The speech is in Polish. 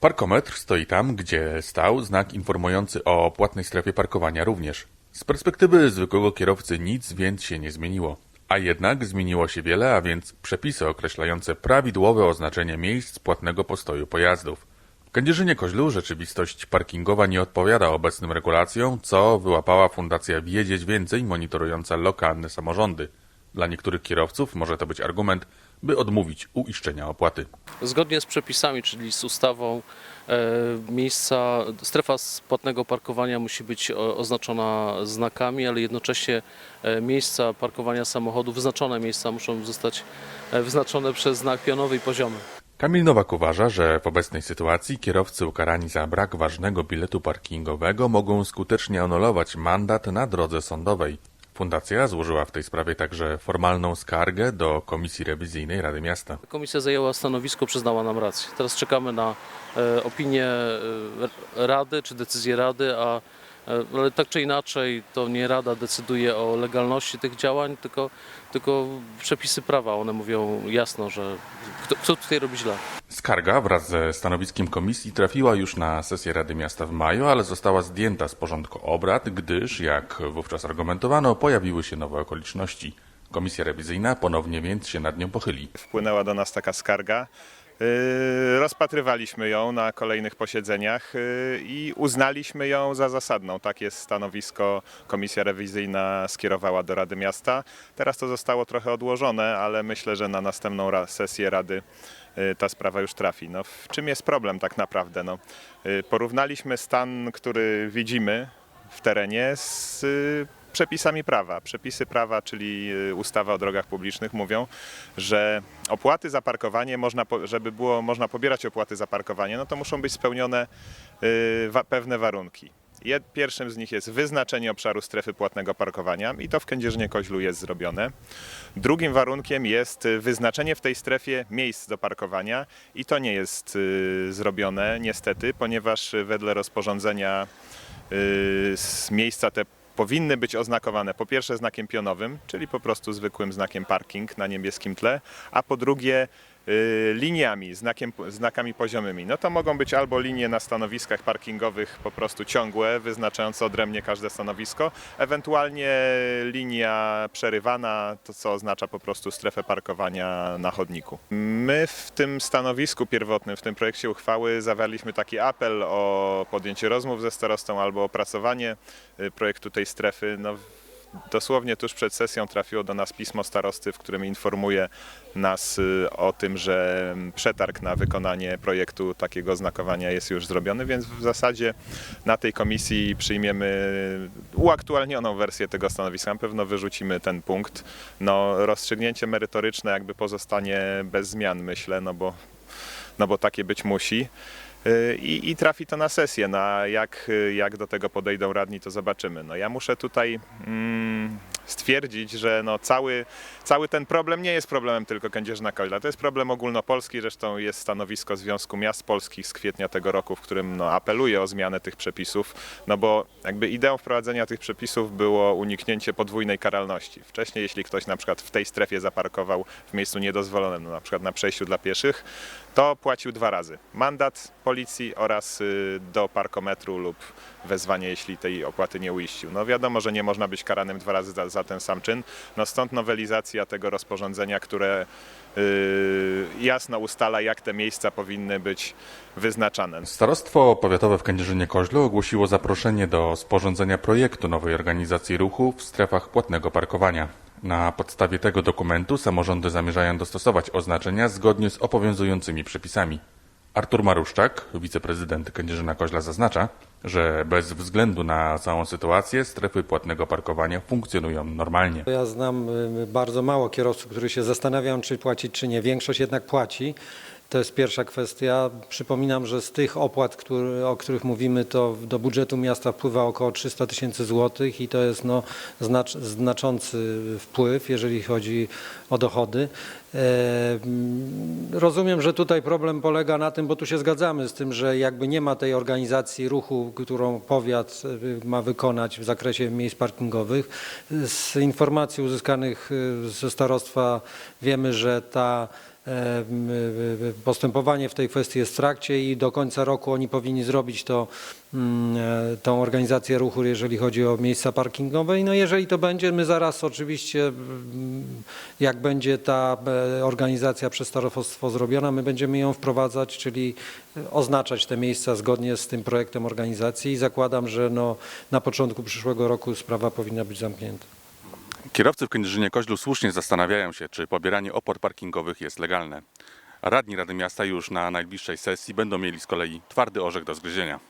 Parkometr stoi tam, gdzie stał znak informujący o płatnej strefie parkowania również. Z perspektywy zwykłego kierowcy nic więc się nie zmieniło. A jednak zmieniło się wiele, a więc przepisy określające prawidłowe oznaczenie miejsc płatnego postoju pojazdów. W Kędzierzynie-Koźlu rzeczywistość parkingowa nie odpowiada obecnym regulacjom, co wyłapała Fundacja Wiedzieć Więcej monitorująca lokalne samorządy. Dla niektórych kierowców może to być argument, by odmówić uiszczenia opłaty. Zgodnie z przepisami, czyli z ustawą, e, miejsca, strefa płatnego parkowania musi być o- oznaczona znakami, ale jednocześnie e, miejsca parkowania samochodów, wyznaczone miejsca muszą zostać e, wyznaczone przez znak pionowy i poziomy. Kamil Nowak uważa, że w obecnej sytuacji kierowcy ukarani za brak ważnego biletu parkingowego mogą skutecznie anulować mandat na drodze sądowej. Fundacja złożyła w tej sprawie także formalną skargę do Komisji Rewizyjnej Rady Miasta. Komisja zajęła stanowisko, przyznała nam rację. Teraz czekamy na e, opinię e, Rady czy decyzję Rady, a ale tak czy inaczej to nie Rada decyduje o legalności tych działań, tylko, tylko przepisy prawa. One mówią jasno, że kto, kto tutaj robi źle. Skarga wraz ze stanowiskiem komisji trafiła już na sesję Rady Miasta w maju, ale została zdjęta z porządku obrad, gdyż, jak wówczas argumentowano, pojawiły się nowe okoliczności. Komisja rewizyjna ponownie więc się nad nią pochyli. wpłynęła do nas taka skarga. Yy, Rozpatrywaliśmy ją na kolejnych posiedzeniach yy, i uznaliśmy ją za zasadną. Tak jest stanowisko komisja rewizyjna skierowała do Rady Miasta. Teraz to zostało trochę odłożone, ale myślę, że na następną sesję Rady yy, ta sprawa już trafi. No, w czym jest problem tak naprawdę? No, porównaliśmy stan, który widzimy w terenie z przepisami prawa. Przepisy prawa, czyli y, ustawa o drogach publicznych mówią, że opłaty za parkowanie można, żeby było można pobierać opłaty za parkowanie, no to muszą być spełnione y, pewne warunki. Pierwszym z nich jest wyznaczenie obszaru strefy płatnego parkowania i to w Kędzierzynie-Koźlu jest zrobione. Drugim warunkiem jest y, wyznaczenie w tej strefie miejsc do parkowania i to nie jest zrobione niestety, ponieważ wedle rozporządzenia miejsca te powinny być oznakowane po pierwsze znakiem pionowym, czyli po prostu zwykłym znakiem parking na niebieskim tle, a po drugie liniami, znakiem, znakami poziomymi. No to mogą być albo linie na stanowiskach parkingowych po prostu ciągłe, wyznaczające odrębnie każde stanowisko, ewentualnie linia przerywana, to co oznacza po prostu strefę parkowania na chodniku. My w tym stanowisku pierwotnym, w tym projekcie uchwały zawarliśmy taki apel o podjęcie rozmów ze starostą albo opracowanie y, projektu tej strefy. No, dosłownie tuż przed sesją trafiło do nas pismo starosty, w którym informuje nas y, o tym, że mm, przetarg na wykonanie projektu takiego znakowania jest już zrobiony, więc w zasadzie na tej komisji przyjmiemy uaktualnioną wersję tego stanowiska. Na pewno wyrzucimy ten punkt. No, rozstrzygnięcie merytoryczne jakby pozostanie bez zmian, myślę, no bo, no bo takie być musi. Y, I, I trafi to na sesję. Na jak, y, jak do tego podejdą radni, to zobaczymy. No ja muszę tutaj mm, stwierdzić, że no cały, cały ten problem nie jest problemem tylko Kędzierzyna Koźla. To jest problem ogólnopolski. Zresztą jest stanowisko Związku Miast Polskich z kwietnia tego roku, w którym no, apeluje o zmianę tych przepisów. No bo jakby ideą wprowadzenia tych przepisów było uniknięcie podwójnej karalności. Wcześniej, jeśli ktoś na przykład w tej strefie zaparkował w miejscu niedozwolonym, no, na przykład na przejściu dla pieszych, to płacił dwa razy. Mandat policji oraz y, do parkometru lub wezwanie, jeśli tej opłaty nie uiścił. No wiadomo, że nie można być karanym dwa razy za, za ten sam czyn. No stąd nowelizacja tego rozporządzenia, które y, jasno ustala, jak te miejsca powinny być wyznaczane. Starostwo Powiatowe w Kędzierzynie-Koźlu ogłosiło zaproszenie do sporządzenia projektu nowej organizacji ruchu w strefach płatnego parkowania. Na podstawie tego dokumentu samorządy zamierzają dostosować oznaczenia zgodnie z obowiązującymi przepisami. Artur Maruszczak, wiceprezydent Kędzierzyna-Koźla zaznacza, że bez względu na całą sytuację strefy płatnego parkowania funkcjonują normalnie. Ja znam y, bardzo mało kierowców, którzy się zastanawiają, czy płacić, czy nie. Większość jednak płaci. To jest pierwsza kwestia. Przypominam, że z tych opłat, który, o których mówimy, to do budżetu miasta wpływa około 300 tysięcy złotych i to jest no, znacz, znaczący wpływ, jeżeli chodzi o dochody. Rozumiem, że tutaj problem polega na tym, bo tu się zgadzamy z tym, że jakby nie ma tej organizacji ruchu, którą powiat y, ma wykonać w zakresie miejsc parkingowych. Z informacji uzyskanych y, ze starostwa wiemy, że ta postępowanie w tej kwestii jest w trakcie i do końca roku oni powinni zrobić to, mm, e, tą organizację ruchu, jeżeli chodzi o miejsca parkingowe. I No jeżeli to będzie, my zaraz oczywiście, mm, jak będzie ta e, organizacja przez starostwo zrobiona, my będziemy ją wprowadzać, czyli oznaczać te miejsca zgodnie z tym projektem organizacji i zakładam, że no, na początku przyszłego roku sprawa powinna być zamknięta. Kierowcy w Kędzierzynie-Koźlu słusznie zastanawiają się, czy pobieranie opłat parkingowych jest legalne. Radni Rady Miasta już na najbliższej sesji będą mieli z kolei twardy orzech do zgryzienia.